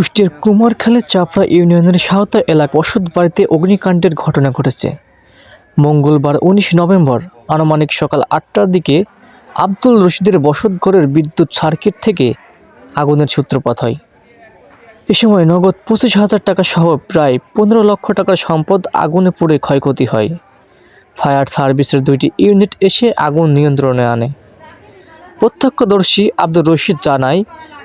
কুষ্টিয়ার কুমারখালী চাপড়া ইউনিয়নের সাঁওতা এলাকা ওষুধ বাড়িতে অগ্নিকাণ্ডের ঘটনা ঘটেছে। মঙ্গলবার উনিশ নভেম্বর আনুমানিক সকাল আটটার দিকে আব্দুল রশিদের বসতঘরের বিদ্যুৎ সার্কিট থেকে আগুনের সূত্রপাত হয়। এ সময় নগদ পঁচিশ হাজার টাকা সহ প্রায় পনেরো লক্ষ টাকার সম্পদ আগুনে পুড়ে ক্ষয়ক্ষতি হয়। ফায়ার সার্ভিসের দুইটি ইউনিট এসে আগুন নিয়ন্ত্রণে আনে। প্রত্যক্ষদর্শী আব্দুর রশিদ জানায়,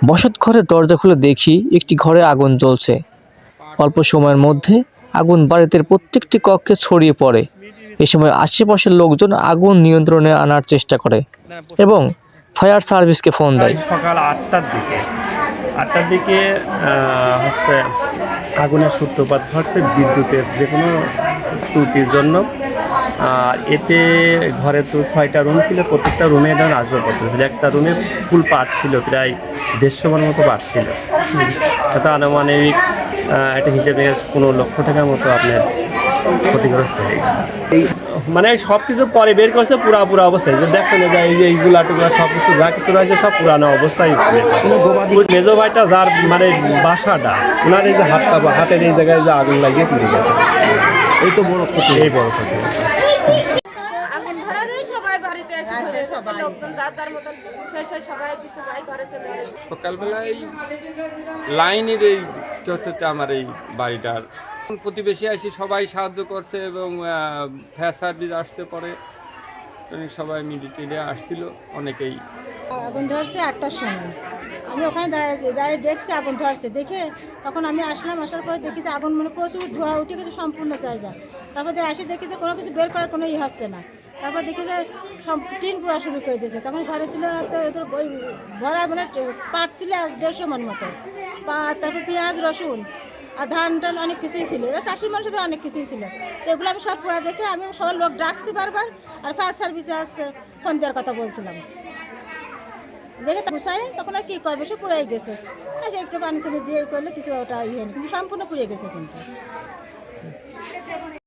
বসত ঘরের দরজা খুলে দেখি একটি ঘরে আগুন জ্বলছে। অল্প সময়ের মধ্যে আগুন বাড়িতে প্রত্যেকটি কক্ষে ছড়িয়ে পড়ে। এ সময় আশেপাশের লোকজন আগুন নিয়ন্ত্রণে আনার চেষ্টা করে এবং ফায়ার সার্ভিসকে ফোন দেয়। সকাল আটটার দিকে আটটার দিকে হচ্ছে আগুনের সূত্রপাত ঘটছে বিদ্যুতের যে কোনো ত্রুটির জন্য। আর এতে ঘরে তো ছয়টা রুম ছিল প্রত্যেকটা রুমে ধরুন আসবাবপত্র ছিল। একটা রুমে ফুল পাট ছিল প্রায় দেড়শো মন মতো পাট ছিল। সেটা আনুমানিক একটা হিসেবে কোনো লক্ষ টাকার মতো আপনার ক্ষতিগ্রস্ত হয়ে গেছে। মানে সব কিছু পরে বের করছে পুরা পুরা অবস্থায়। যে দেখো না এই যে এইগুলা টুগুলা সব কিছু যা কিছু রয়েছে সব পুরানো অবস্থায় মেজো ভাইটা যার মানে বাসাটা ওনার এই যে হাতটা হাতের এই জায়গায় যে আগুন লাগিয়ে তুলে গেছে। এই তো বড় ক্ষতি। এই বড় ক্ষতি। সকালবেলায় লাইনের এই চতুর্থে আমার এই বাড়িটার। প্রতিবেশী আসি সবাই সাহায্য করছে এবং ফায়ার সার্ভিস আসতে পরে। সবাই মিলিটারি আসছিল অনেকেই আগুন ধরছে আটটার সময়। আমি ওখানে দাঁড়িয়েছি দাঁড়িয়ে দেখছি আগুন ধরছে। দেখে তখন আমি আসলাম, আসার পরে দেখি যে আগুন মানে প্রচুর ধোয়া উঠে গেছে সম্পূর্ণ জায়গা। তারপর আসি, দেখি যে কোনো কিছু বের করার কোনো ই হচ্ছে না। তারপর দেখি যে সব টিন পোড়া শুরু করে দিয়েছে। তখন ঘরে ছিল ওদের ওই ভরা মানে পাট ছিল দেড়শো মন মতো। পাট, তারপর পেঁয়াজ, রসুন আর ধান টান অনেক কিছুই ছিল। চাষির মানুষদের অনেক কিছুই ছিল। তো এগুলো আমি সব পোড়া দেখে আমি সবার লোক ডাকছি বারবার আর ফায়ার সার্ভিসে আসছে, ফোন দেওয়ার কথা বলছিলাম। দেখে ঘুষাই তখন আর কি করবে সে পুড়ে গেছে আর সে একটু পানি চানি দিয়ে করলে কিছু ওটা ইয়ে। কিন্তু সম্পূর্ণ পুড়ে গেছে কিন্তু